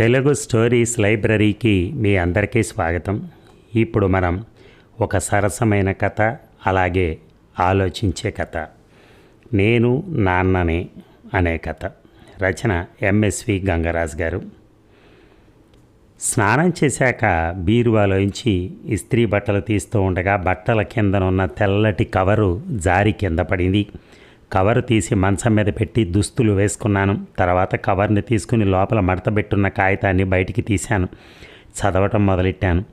Telugu stories లైబ్రరీకి మీ అందరికీ స్వాగతం. ఇప్పుడు మనం ఒక సరసమైన కథ అలాగే ఆలోచించే కథ. నేను నాన్ననే అనే కథ. రచన ఎంఎస్వి గంగరాజ్ గారు. స్నానం చేశాక బీరువాలోంచి ఇస్త్రీ బట్టలు తీస్తూ ఉండగా బట్టల కిందనున్న తెల్లటి కవరు జారి కింద పడింది. కవర్ తీసి మంచం మీద పెట్టి దుస్తులు వేసుకున్నాను. తర్వాత కవర్ని తీసుకుని లోపల మడతబెట్టున్న కాగితాన్ని బయటికి తీశాను. చదవటం మొదలెట్టాను.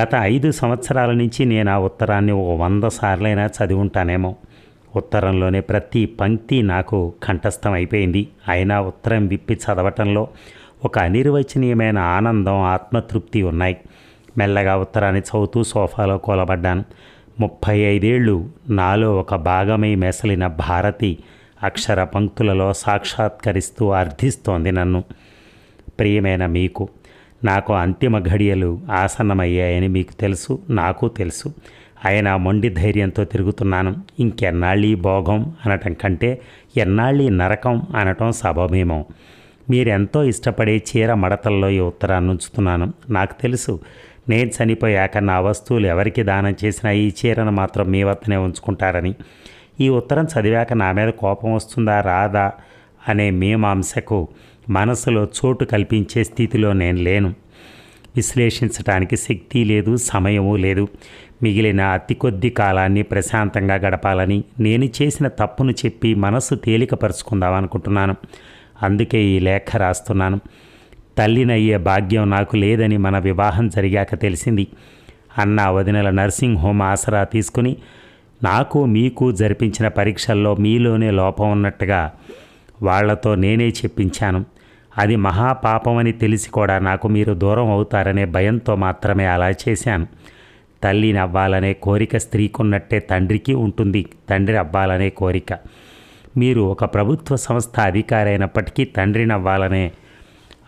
గత ఐదు సంవత్సరాల నుంచి నేను ఆ ఉత్తరాన్ని ఒక వంద సార్లైనా చదివి ఉంటానేమో. ఉత్తరంలోనే ప్రతి పంక్తి నాకు కంఠస్థం అయిపోయింది అయినా ఉత్తరం విప్పి చదవటంలో ఒక అనిర్వచనీయమైన ఆనందం ఆత్మతృప్తి ఉన్నాయి. మెల్లగా ఉత్తరాన్ని చదువుతూ సోఫాలో కూలబడ్డాను. ముప్పై ఐదేళ్ళు నాలో ఒక భాగమై మెసలిన భారతి అక్షర పంక్తులలో సాక్షాత్కరిస్తూ అర్థిస్తోంది నన్ను. ప్రియమైన మీకు నాకు అంతిమ ఘడియలు ఆసన్నమయ్యాయని మీకు తెలుసు నాకు తెలుసు. ఆయన మొండి ధైర్యంతో తిరుగుతున్నాను. ఇంకెన్నాళ్ళీ భోగం అనటం కంటే ఎన్నాళ్ళీ నరకం అనటం సబమేమో మీరెంతో ఇష్టపడే చీర మడతల్లో ఈ ఉత్తరాన్ని ఉంచుతున్నాను నాకు తెలుసు నేను చనిపోయాక నా వస్తువులు ఎవరికి దానం చేసినా ఈ చీరను మాత్రం మీ వద్దనే ఉంచుకుంటారని. ఈ ఉత్తరం చదివాక నా మీద కోపం వస్తుందా రాదా అనే మీమాంసకు మనసులో చోటు కల్పించే స్థితిలో నేను లేను. విశ్లేషించడానికి శక్తి లేదు సమయము లేదు. మిగిలిన అతి కొద్ది కాలాన్ని ప్రశాంతంగా గడపాలని నేను చేసిన తప్పును చెప్పి మనసు తేలికపరుచుకుందాం అనుకుంటున్నాను. అందుకే ఈ లేఖ రాస్తున్నాను. తల్లినయ్యే భాగ్యం నాకు లేదని మన వివాహం జరిగాక తెలిసింది. అన్న వదినల నర్సింగ్ హోమ్ ఆసరా తీసుకుని నాకు మీకు జరిపించిన పరీక్షల్లో మీలోనే లోపం ఉన్నట్టుగా వాళ్ళతో నేనే చెప్పించాను. అది మహాపాపమని తెలిసి కూడా నాకు మీరు దూరం అవుతారనే భయంతో మాత్రమే అలా చేశాను. తల్లిని అవ్వాలనే కోరిక స్త్రీకున్నట్టే తండ్రికి ఉంటుంది. తండ్రి అవ్వాలనే కోరిక. మీరు ఒక ప్రభుత్వ సంస్థ అధికారి అయినప్పటికీ తండ్రిని అవ్వాలనే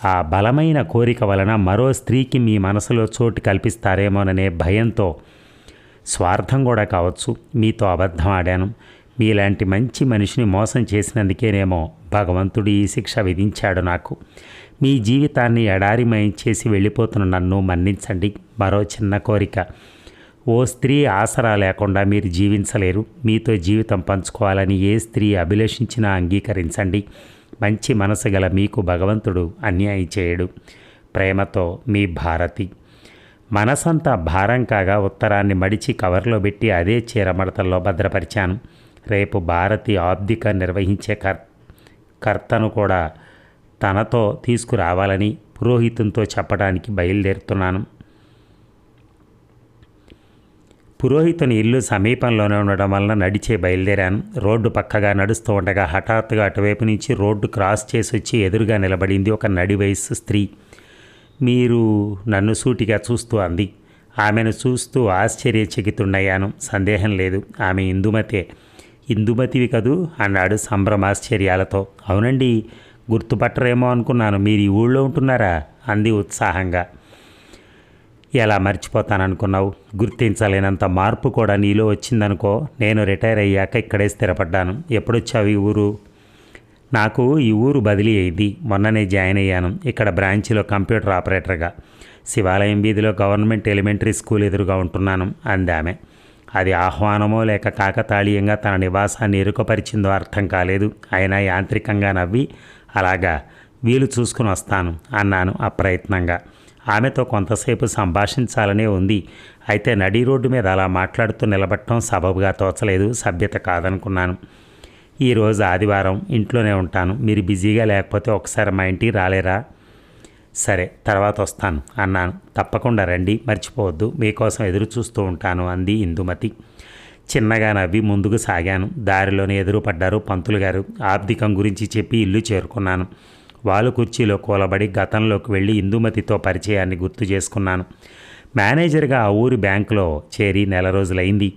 ఆ బలమైన కోరిక వలన మరో స్త్రీకి మీ మనసులో చోటు కల్పిస్తారేమోననే భయంతో స్వార్థం కూడా కావచ్చు. మీతో అబద్ధం ఆడాను. మీలాంటి మంచి మనిషిని మోసం చేసినందుకేనేమో భగవంతుడు ఈ శిక్ష విధించాడు నాకు. మీ జీవితాన్ని ఎడారిమయం చేసి వెళ్ళిపోతున్న నన్ను మన్నించండి. మరో చిన్న కోరిక. ఓ స్త్రీ ఆసరా లేకుండా మీరు జీవించలేరు. మీతో జీవితం పంచుకోవాలని ఏ స్త్రీ అభిలషించినా అంగీకరించండి. మంచి మనసు గల మీకు భగవంతుడు అన్యాయం చేయడు. ప్రేమతో మీ భారతి. మనసంతా భారం కాగా ఉత్తరాన్ని మడిచి కవర్లో పెట్టి అదే చీరమడతల్లో భద్రపరిచాను. రేపు భారతి ఆబ్దిక నిర్వహించే కర్ కర్తను కూడా తనతో తీసుకురావాలని పురోహితంతో చెప్పడానికి బయలుదేరుతున్నాను. పురోహితుని ఇల్లు సమీపంలోనే ఉండడం వలన నడిచే బయలుదేరాను. రోడ్డు పక్కగా నడుస్తూ ఉండగా హఠాత్తుగా అటువైపు నుంచి రోడ్డు క్రాస్ చేసి వచ్చి ఎదురుగా నిలబడింది ఒక నడి వయస్సు స్త్రీ. మీరు నన్ను సూటిగా చూస్తూ అంది. ఆమెను చూస్తూ ఆశ్చర్యచకితుండయ్యాను. సందేహం లేదు. ఆమె ఇందుమతే. ఇందుమతివి కదూ? అన్నాడు సంభ్రమాశ్చర్యాలతో అవునండి గుర్తుపట్టరేమో అనుకున్నాను. మీరు ఈ ఊళ్ళో ఉంటున్నారా? అంది ఉత్సాహంగా. ఎలా మర్చిపోతాననుకున్నావు? గుర్తించలేనంత మార్పు కూడా నీలో వచ్చిందనుకో నేను రిటైర్ అయ్యాక ఇక్కడే స్థిరపడ్డాను. ఎప్పుడొచ్చావు ఈ ఊరు? నాకు ఈ ఊరు బదిలీ అయింది. మొన్ననే జాయిన్ అయ్యాను. ఇక్కడ బ్రాంచ్లో కంప్యూటర్ ఆపరేటర్గా. శివాలయం వీధిలో గవర్నమెంట్ ఎలిమెంటరీ స్కూల్ ఎదురుగా ఉంటున్నాను అందామె. అది ఆహ్వానమో లేక కాకతాళీయంగా తన నివాసాన్ని ఎరుకపరిచిందో అర్థం కాలేదు. అయినా యాంత్రికంగా నవ్వి అలాగా వీలు చూసుకుని వస్తాను అన్నాను అప్రయత్నంగా. ఆమెతో కొంతసేపు సంభాషించాలనే ఉంది. అయితే నడి రోడ్డు మీద అలా మాట్లాడుతూ నిలబడటం సబబుగా తోచలేదు సభ్యత కాదనుకున్నాను. ఈరోజు ఆదివారం ఇంట్లోనే ఉంటాను. మీరు బిజీగా లేకపోతే ఒకసారి మా ఇంటికి రాలేరా? సరే తర్వాత వస్తాను అన్నాను. తప్పకుండా రండి మర్చిపోవద్దు. మీకోసం ఎదురు చూస్తూ ఉంటాను అంది ఇందుమతి. చిన్నగా నవ్వి ముందుకు సాగాను. దారిలోనే ఎదురుపడ్డారు పంతులు గారు. ఆర్థికం గురించి చెప్పి ఇల్లు చేరుకున్నాను. వాలు కుర్చీలో కూలబడి గతంలోకి వెళ్ళి ఇందుమతితో పరిచయాన్ని గుర్తు చేసుకున్నాను. మేనేజర్గా ఆ ఊరి బ్యాంకులో చేరి నెల రోజులైంది.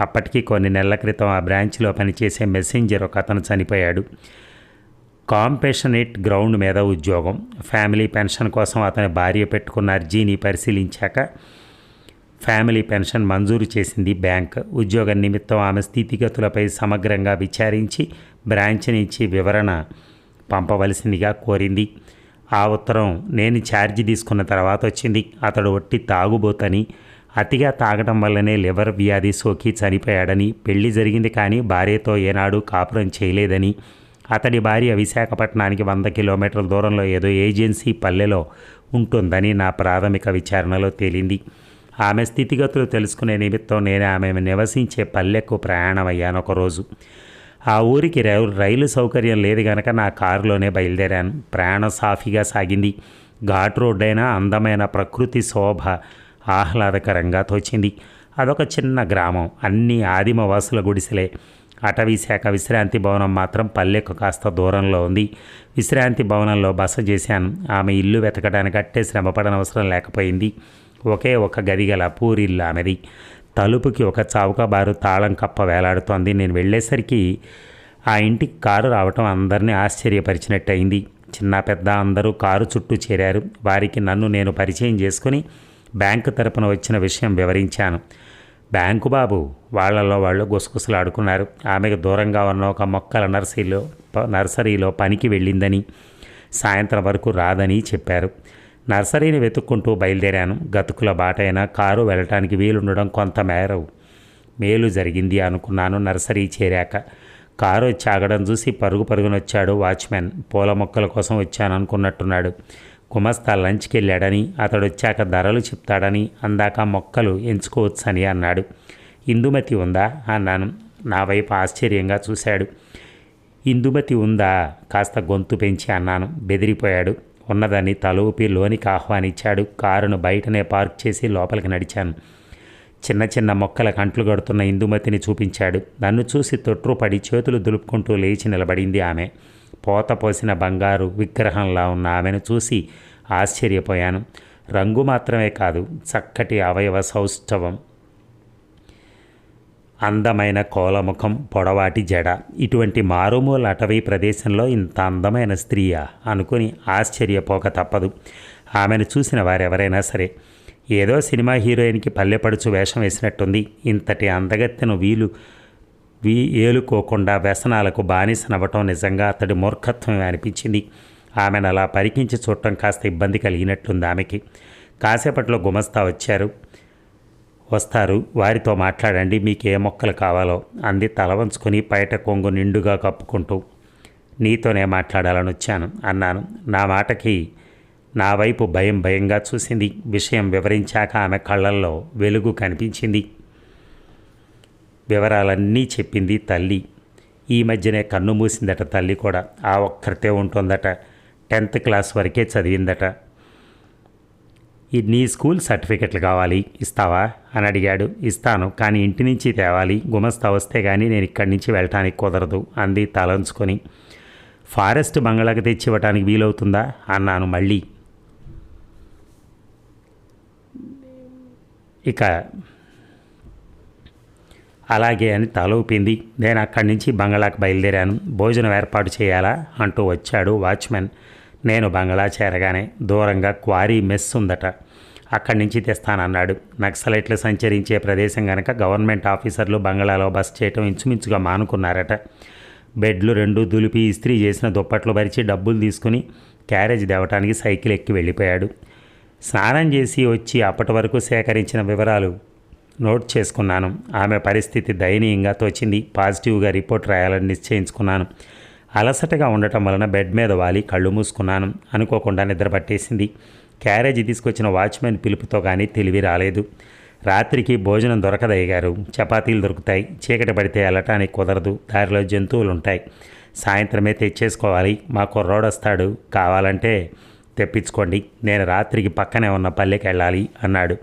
అప్పటికి కొన్ని నెలల క్రితం ఆ బ్రాంచ్లో పనిచేసే మెసెంజర్ ఒక అతను చనిపోయాడు. కాంపెషనేట్ గ్రౌండ్ మీద ఉద్యోగం. ఫ్యామిలీ పెన్షన్ కోసం అతని భార్య పెట్టుకున్న అర్జీని పరిశీలించాక ఫ్యామిలీ పెన్షన్ మంజూరు చేసింది బ్యాంక్. ఉద్యోగ నిమిత్తం ఆమె స్థితిగతులపై సమగ్రంగా విచారించి బ్రాంచ్ నుంచి వివరణ పంపవలసిందిగా కోరింది. ఆ ఉత్తరం నేను ఛార్జీ తీసుకున్న తర్వాత వచ్చింది. అతడు ఒట్టి తాగుబోతని అతిగా తాగడం వల్లనే లివర్ వ్యాధి సోకి చనిపోయాడని పెళ్ళి జరిగింది కానీ భార్యతో ఏనాడు కాపురం చేయలేదని అతడి భార్య విశాఖపట్నానికి వంద కిలోమీటర్ల దూరంలో ఏదో ఏజెన్సీ పల్లెలో ఉంటుందని నా ప్రాథమిక విచారణలో తేలింది. ఆమె స్థితిగతులు తెలుసుకునే నిమిత్తం నేను ఆమె నివసించే పల్లెకు ప్రయాణమయ్యాను ఒకరోజు. ఆ ఊరికి రైలు రైలు సౌకర్యం లేదు గనక నా కారులోనే బయలుదేరాను. ప్రయాణం సాఫీగా సాగింది. ఘాట్ రోడ్డైనా అందమైన ప్రకృతి శోభ ఆహ్లాదకరంగా తోచింది. అదొక చిన్న గ్రామం. అన్ని ఆదిమ వాసుల గుడిసెలే. అటవీ శాఖ విశ్రాంతి భవనం మాత్రం పల్లెకు కాస్త దూరంలో ఉంది. విశ్రాంతి భవనంలో బస చేశాను. ఆమె ఇల్లు వెతకడానికి అట్టే శ్రమపడనవసరం లేకపోయింది. ఒకే ఒక గది గల పూరిల్లు ఆమెది. తలుపుకి ఒక చౌకబారు తాళం కప్ప వేలాడుతోంది. నేను వెళ్ళేసరికి ఆ ఇంటికి కారు రావటం అందరినీ ఆశ్చర్యపరిచినట్టయింది. చిన్న పెద్ద అందరూ కారు చుట్టూ చేరారు. వారికి నన్ను నేను పరిచయం చేసుకుని బ్యాంకు తరపున వచ్చిన విషయం వివరించాను. బ్యాంకు బాబు వాళ్ళలో వాళ్ళు గుసగుసలాడుకున్నారు. ఆమెకు దూరంగా ఉన్న ఒక మొక్కల నర్సరీలో నర్సరీలో పనికి వెళ్ళిందని సాయంత్రం వరకు రాదని చెప్పారు. నర్సరీని వెతుక్కుంటూ బయలుదేరాను. గతుకుల బాటైనా కారు వెళ్ళటానికి వీలుండడం కొంత మేరవు. మేలు జరిగింది అనుకున్నాను నర్సరీ చేరాక. కారు వచ్చి ఆగడం చూసి పరుగు పరుగునొచ్చాడు వాచ్మెన్. పూల మొక్కల కోసం వచ్చాను అనుకున్నట్టున్నాడు గుమస్తా లంచ్కి వెళ్ళాడని అతడు వచ్చాక ధరలు చెప్తాడని అందాక మొక్కలు ఎంచుకోవచ్చని అన్నాడు. ఇందుమతి ఉందా? అన్నాను. నా వైపు ఆశ్చర్యంగా చూశాడు. ఇందుమతి ఉందా? కాస్త గొంతు పెంచి అన్నాను. బెదిరిపోయాడు. ఉన్నదని తల ఊపి లోనికి ఆహ్వానించాడు. కారును బయటనే పార్క్ చేసి లోపలికి నడిచాను. చిన్న చిన్న మొక్కల కంట్లు కడుతున్న ఇందుమతిని చూపించాడు. నన్ను చూసి తొట్రుపడి చేతులు దులుపుకుంటూ లేచి నిలబడింది ఆమె. పోత పోసిన బంగారు విగ్రహంలా ఉన్న ఆమెను చూసి ఆశ్చర్యపోయాను. రంగు మాత్రమే కాదు చక్కటి అవయవ సౌష్ఠవం. అందమైన కోలముఖం పొడవాటి జడ. ఇటువంటి మారుమూల అటవీ ప్రదేశంలో ఇంత అందమైన స్త్రీయా? అనుకుని ఆశ్చర్యపోక తప్పదు. ఆమెను చూసిన వారెవరైనా సరే ఏదో సినిమా హీరోయిన్కి పల్లెపడుచు వేషం వేసినట్టుంది. ఇంతటి అందగత్తెను వీలు వీ ఏలుకోకుండా వ్యసనాలకు బానిసనవ్వటం నిజంగా అతడి మూర్ఖత్వమే అనిపించింది. ఆమెను అలా పరికించి చూడటం కాస్త ఇబ్బంది కలిగినట్టుంది ఆమెకి. కాసేపట్లో గుమస్తా వచ్చారు. వస్తారు. వారితో మాట్లాడండి మీకు ఏ మొక్కలు కావాలో అంది తల వంచుకొని బయట కొంగు నిండుగా కప్పుకుంటూ. నీతోనే మాట్లాడాలని వచ్చాను అన్నాను. నా మాటకి నా వైపు భయం భయంగా చూసింది. విషయం వివరించాక ఆమె కళ్ళల్లో వెలుగు కనిపించింది. వివరాలన్నీ చెప్పింది తల్లి. ఈ మధ్యనే కన్ను మూసిందట తల్లి కూడా. ఆ ఒక్కరితే ఉంటుందట. టెన్త్ క్లాస్ వరకే చదివిందట. నీ స్కూల్ సర్టిఫికెట్లు కావాలి ఇస్తావా? అని అడిగాడు. ఇస్తాను కానీ ఇంటి నుంచి తేవాలి. గుమస్తా వస్తే కానీ నేను ఇక్కడి నుంచి వెళ్ళటానికి కుదరదు అంది తలంచుకొని. ఫారెస్ట్ బంగ్లాకి తెచ్చి ఇవ్వటానికి వీలవుతుందా? అన్నాను మళ్ళీ. ఇక అలాగే అని తల ఊపింది. నేను అక్కడి నుంచి బంగ్లాకు బయలుదేరాను. భోజనం ఏర్పాటు చేయాలా? అంటూ వచ్చాడు వాచ్మెన్. నేను బంగ్లా చేరగానే దూరంగా క్వారీ మెస్ ఉందట. అక్కడి నుంచి తెస్తానన్నాడు. నక్సలైట్లు సంచరించే ప్రదేశం కనుక గవర్నమెంట్ ఆఫీసర్లు బంగ్లాలో బస్ చేయటం ఇంచుమించుగా మానుకున్నారట. బెడ్లు రెండు దులిపి ఇస్త్రీ చేసిన దుప్పట్లు పరిచి డబ్బులు తీసుకుని క్యారేజ్ దేవటానికి సైకిల్ ఎక్కి వెళ్ళిపోయాడు. స్నానం చేసి వచ్చి అప్పటి వరకు సేకరించిన వివరాలు నోట్ చేసుకున్నాను. ఆమె పరిస్థితి దయనీయంగా తోచింది. పాజిటివ్గా రిపోర్ట్ రాయాలని నిశ్చయించుకున్నాను. అలసటగా ఉండటం వలన బెడ్ మీద వాలి కళ్ళు మూసుకున్నాను. అనుకోకుండా నిద్ర పట్టేసింది క్యారేజీ తీసుకొచ్చిన వాచ్మెన్ పిలుపుతో కానీ తెలివి రాలేదు. రాత్రికి భోజనం దొరకదయ్యారు చపాతీలు దొరుకుతాయి. చీకటి పడితే వెళ్ళటానికి కుదరదు. దారిలో జంతువులు ఉంటాయి సాయంత్రమే తెచ్చేసుకోవాలి. మా కుర్రోడొస్తాడు. కావాలంటే తెప్పించుకోండి. నేను రాత్రికి పక్కనే ఉన్న పల్లెకి వెళ్ళాలి అన్నాడు.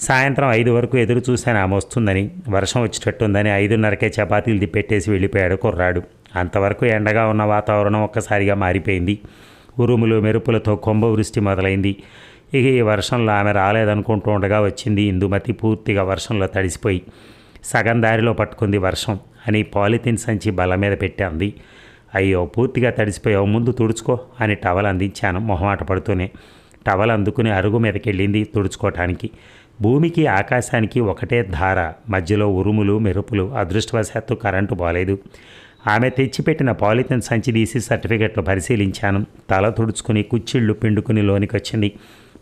సాయంత్రం ఐదు వరకు ఎదురు చూశాను ఆమె వస్తుందని. వర్షం వచ్చేటట్టుందని ఐదున్నరకే చపాతీలు తిప్పెట్టేసి వెళ్ళిపోయాడు కుర్రాడు. అంతవరకు ఎండగా ఉన్న వాతావరణం ఒక్కసారిగా మారిపోయింది. ఉరుములు మెరుపులతో కుంభవృష్టి మొదలైంది. ఇక ఈ వర్షంలో ఆమె రాలేదనుకుంటూ ఉండగా వచ్చింది. ఇందుమతి పూర్తిగా వర్షంలో తడిసిపోయి సగం దారిలో పట్టుకుంది వర్షం అని పాలిథిన్ సంచి బల మీద పెట్టింది. అయ్యో పూర్తిగా తడిసిపోయావు ముందు తుడుచుకో అని టవల్ అందించాను మొహమాట పడుతూనే. టవల్ అందుకుని అరుగు మీదకెళ్ళింది తుడుచుకోవటానికి భూమికి ఆకాశానికి ఒకటే ధార. మధ్యలో ఉరుములు మెరుపులు అదృష్టవశాత్తు కరెంటు పోలేదు. ఆమె తెచ్చిపెట్టిన పాలిథిన్ సంచి తీసి సర్టిఫికెట్లు పరిశీలించాను. తల తుడుచుకుని కుచ్చిళ్ళు పిండుకుని లోనికి వచ్చింది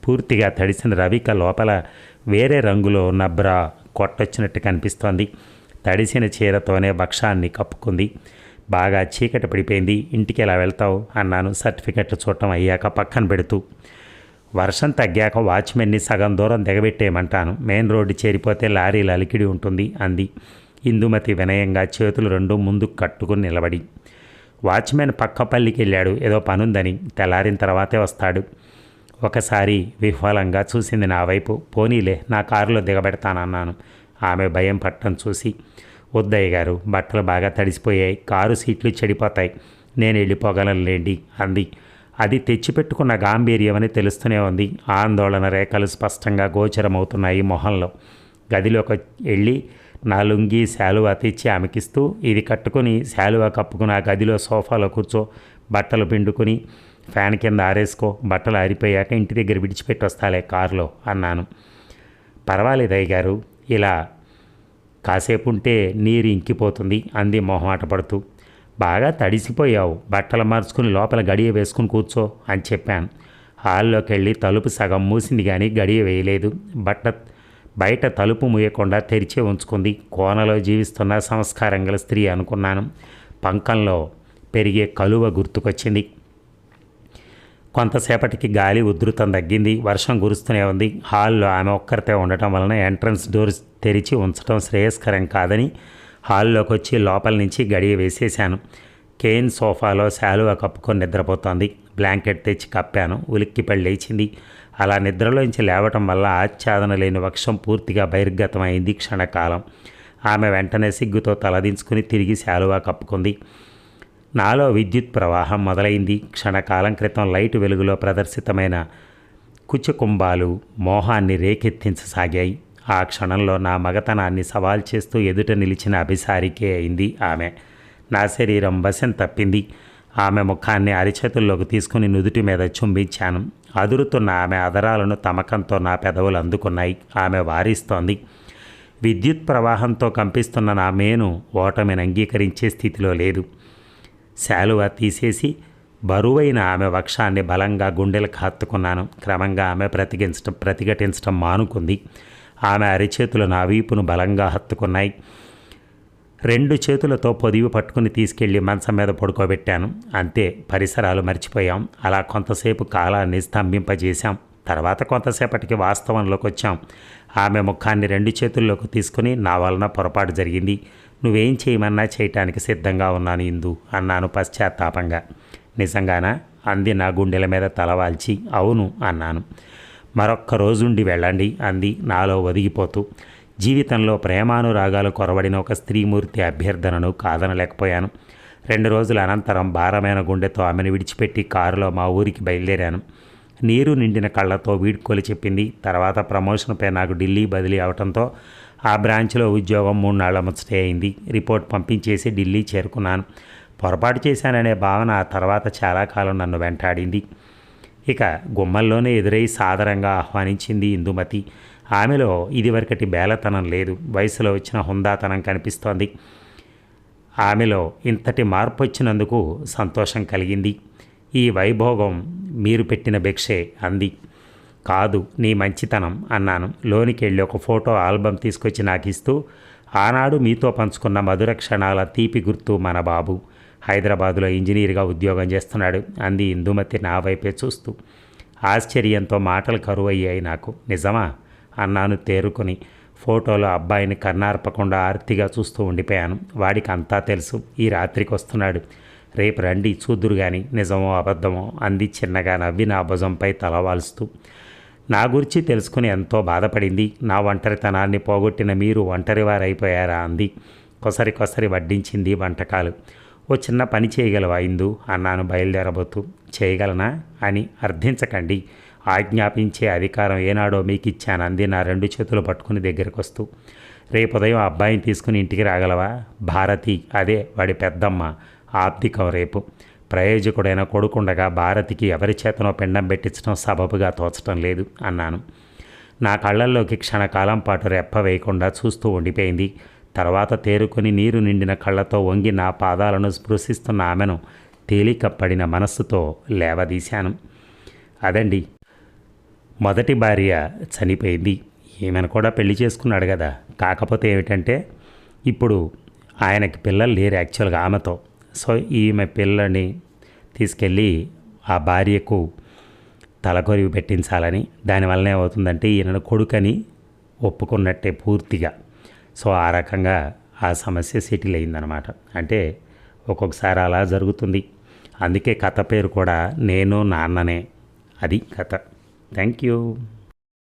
పూర్తిగా తడిసిన రవిక లోపల వేరే రంగులో ఉన్న బ్రా కొట్టొచ్చినట్టు కనిపిస్తోంది. తడిసిన చీరతోనే భక్షాన్ని కప్పుకుంది. బాగా చీకటి పడిపోయింది. ఇంటికి ఎలా వెళ్తావు? అన్నాను. సర్టిఫికెట్లు చూడటం అయ్యాక పక్కన పెడుతూ. వర్షం తగ్గాక వాచ్మెన్ని సగం దూరం దిగబెట్టేయమంటాను. మెయిన్ రోడ్డు చేరిపోతే లారీలు అలికిడి ఉంటుంది అంది. ఇందుమతి వినయంగా చేతులు రెండు ముందు కట్టుకుని నిలబడి. వాచ్మెన్ పక్కపల్లికి వెళ్ళాడు ఏదో పనుందని తెల్లారిన తర్వాతే వస్తాడు. ఒకసారి విఫలంగా చూసింది నా వైపు. పోనీలే నా కారులో దిగబెడతానన్నాను. ఆమె భయం పట్టం చూసి వద్దయ్య గారు బట్టలు బాగా తడిసిపోయాయి. కారు సీట్లు చెడిపోతాయి. నేను వెళ్ళిపోగలనులేండి అంది. అది తెచ్చిపెట్టుకున్న గాంభీర్యం అని తెలుస్తూనే ఉంది. ఆందోళన రేఖలు స్పష్టంగా గోచరమవుతున్నాయి మొహంలో. గదిలోకి వెళ్ళి నా లుంగి శాలువా తెచ్చి ఆమెకిస్తూ ఇది కట్టుకుని శాలువా కప్పుకుని ఆ గదిలో సోఫాలో కూర్చో బట్టలు పిండుకుని ఫ్యాన్ కింద ఆరేసుకో బట్టలు ఆరిపోయాక ఇంటి దగ్గర విడిచిపెట్టి వస్తాలే కారులో అన్నాను. పర్వాలేదు అయ్యగారు ఇలా కాసేపు ఉంటే నీరు ఇంకిపోతుంది అంది మొహమాట పడుతూ. బాగా తడిసిపోయావు బట్టలు మార్చుకుని లోపల గడియ వేసుకుని కూర్చో అని చెప్పాను. హాల్లోకి వెళ్ళి తలుపు సగం మూసింది కానీ గడియ వేయలేదు. బట్ట బయట తలుపు మూయకుండా తెరిచే ఉంచుకుంది. కోనలో జీవిస్తున్న సంస్కారం గల స్త్రీ అనుకున్నాను. పంకంలో పెరిగే కలువ గుర్తుకొచ్చింది. కొంతసేపటికి గాలి ఉధృతం తగ్గింది. వర్షం కురుస్తూనే ఉంది. హాల్లో ఆమె ఒక్కరితే ఉండటం వలన ఎంట్రన్స్ డోర్ తెరిచి ఉంచడం శ్రేయస్కరం కాదని హాల్లోకి వచ్చి లోపల నుంచి గడియ వేసేశాను. కేన్ సోఫాలో శాలువా కప్పుకొని నిద్రపోతోంది. బ్లాంకెట్ తెచ్చి కప్పాను. ఉలిక్కిపడి లేచింది. అలా నిద్రలోంచి లేవటం వల్ల ఆచ్ఛాదన లేని వక్షం పూర్తిగా బహిర్గతమైంది క్షణకాలం. ఆమె వెంటనే సిగ్గుతో తలదించుకుని తిరిగి శాలువా కప్పుకుంది. నాలో విద్యుత్ ప్రవాహం మొదలైంది. క్షణకాలం క్రితం లైట్ వెలుగులో ప్రదర్శితమైన కుచకుంభాలు మోహాన్ని రేకెత్తించసాగాయి. ఆ క్షణంలో నా మగతనాన్ని సవాల్ చేస్తూ ఎదుట నిలిచిన అభిసారికే అయింది ఆమె. నా శరీరం వశం తప్పింది. ఆమె ముఖాన్ని అరిచేతుల్లోకి తీసుకుని నుదుటి మీద చుంబించాను. అదురుతున్న ఆమె అదరాలను తమకంతో నా పెదవులు అందుకున్నాయి. ఆమె వారిస్తోంది. విద్యుత్ ప్రవాహంతో కంపిస్తున్న నా మేను ఓటమిని అంగీకరించే స్థితిలో లేదు. శాలువ తీసేసి బరువైన ఆమె వక్షాన్ని బలంగా గుండెలకు హత్తుకున్నాను క్రమంగా ఆమె ప్రతిఘటించడం ప్రతిఘటించడం మానుకుంది. ఆమె అరిచేతులు నా వీపును బలంగా హత్తుకున్నాయి. రెండు చేతులతో పొదివి పట్టుకుని తీసుకెళ్ళి మంచం మీద పడుకోబెట్టాను. అంతే పరిసరాలు మర్చిపోయాం. అలా కొంతసేపు కాలాన్ని స్తంభింపజేశాం. తర్వాత కొంతసేపటికి వాస్తవంలోకి వచ్చాం. ఆమె ముఖాన్ని రెండు చేతుల్లోకి తీసుకుని నా వలన పొరపాటు జరిగింది. నువ్వేం చేయమన్నా చేయటానికి సిద్ధంగా ఉన్నాను ఇందు అన్నాను పశ్చాత్తాపంగా. నిజంగానా అంది నా గుండెల మీద తలవాల్చి అవును అన్నాను. మరొక్క రోజుండి వెళ్ళండి అంది. నాలో ఒదిగిపోతూ జీవితంలో ప్రేమానురాగాలు కొరవడిన ఒక స్త్రీమూర్తి అభ్యర్థనను కాదనలేకపోయాను. రెండు రోజుల అనంతరం భారమైన గుండెతో ఆమెను విడిచిపెట్టి కారులో మా ఊరికి బయలుదేరాను. నీరు నిండిన కళ్ళతో వీడ్కోలు చెప్పింది. తర్వాత ప్రమోషన్పై నాకు ఢిల్లీ బదిలీ అవడంతో ఆ బ్రాంచ్లో ఉద్యోగం మూడు నాళ్ళ ముచ్చటే అయింది. రిపోర్ట్ పంపించేసి ఢిల్లీ చేరుకున్నాను. పొరపాటు చేశాననే భావన ఆ తర్వాత చాలా కాలం నన్ను వెంటాడింది. ఇక గుమ్మల్లోనే ఎదురై సాదరంగా ఆహ్వానించింది ఇందుమతి. ఆమెలో ఇదివరకటి బేలతనం లేదు. వయసులో వచ్చిన హుందాతనం కనిపిస్తోంది. ఆమెలో ఇంతటి మార్పు వచ్చినందుకు సంతోషం కలిగింది. ఈ వైభోగం మీరు పెట్టిన భిక్షే అంది. కాదు నీ మంచితనం అన్నాను. లోనికి వెళ్ళి ఒక ఫోటో ఆల్బమ్ తీసుకొచ్చి నాకు ఇస్తూ ఆనాడు మీతో పంచుకున్న మధుర క్షణాల తీపి గుర్తు మన బాబు. హైదరాబాదులో ఇంజనీర్గా ఉద్యోగం చేస్తున్నాడు అంది ఇందుమతి నా వైపే చూస్తూ. ఆశ్చర్యంతో మాటలు కరువయ్యాయి నాకు. నిజమా? అన్నాను తేరుకొని. ఫోటోలో అబ్బాయిని కన్నార్పకుండా ఆర్తిగా చూస్తూ ఉండిపోయాను. వాడికి అంతా తెలుసు. ఈ రాత్రికి వస్తున్నాడు రేపు రండి చూద్దురు గాని నిజమో అబద్ధమో అంది చిన్నగా నవ్వి నా భుజంపై తలవాల్స్తూ నా గురించి తెలుసుకుని ఎంతో బాధపడింది. నా ఒంటరితనాన్ని పోగొట్టిన మీరు ఒంటరివారైపోయారా అంది. కొసరి కొసరి వడ్డించింది వంటకాలు. ఓ చిన్న పని చేయగలవా ఇందు? అన్నాను బయలుదేరబోతూ. చేయగలనా? అని అర్థించకండి. ఆజ్ఞాపించే అధికారం ఏనాడో మీకు ఇచ్చాను అంది నా రెండు చేతులు పట్టుకుని దగ్గరికి వస్తూ రేపు ఉదయం అబ్బాయిని తీసుకుని ఇంటికి రాగలవా? భారతి. అదే వాడి పెద్దమ్మ. ఆప్తికం రేపు. ప్రయోజకుడైన కొడుకుండగా భారతికి ఎవరి చేతనో పిండం పెట్టించడం సబబుగా తోచడం లేదు అన్నాను. నా కళ్ళల్లోకి క్షణకాలం పాటు రెప్ప వేయకుండా చూస్తూ ఉండిపోయింది. తర్వాత తేరుకొని నీరు నిండిన కళ్ళతో వంగి నా పాదాలను స్పృశిస్తున్న ఆమెను తేలికపడిన మనస్సుతో లేవదీశాను. అదండి. మొదటి భార్య చనిపోయింది. ఈమెను కూడా పెళ్ళి చేసుకున్నాడు కదా. కాకపోతే ఏమిటంటే ఇప్పుడు ఆయనకి పిల్లలు లేరు యాక్చువల్గా ఆమెతో. సో ఈమె పిల్లని తీసుకెళ్ళి ఆ భార్యకు తలకొరివి పెట్టించాలని దానివల్ల ఏమవుతుందంటే ఈయన కొడుకని ఒప్పుకున్నట్టే పూర్తిగా. సో ఆ రకంగా ఆ సమస్య సెటిల్ అయిందనమాట అంటే ఒక్కొక్కసారి అలా జరుగుతుంది. అందుకే కథ పేరు కూడా నేను నాన్ననే. అది కథ. Thank you.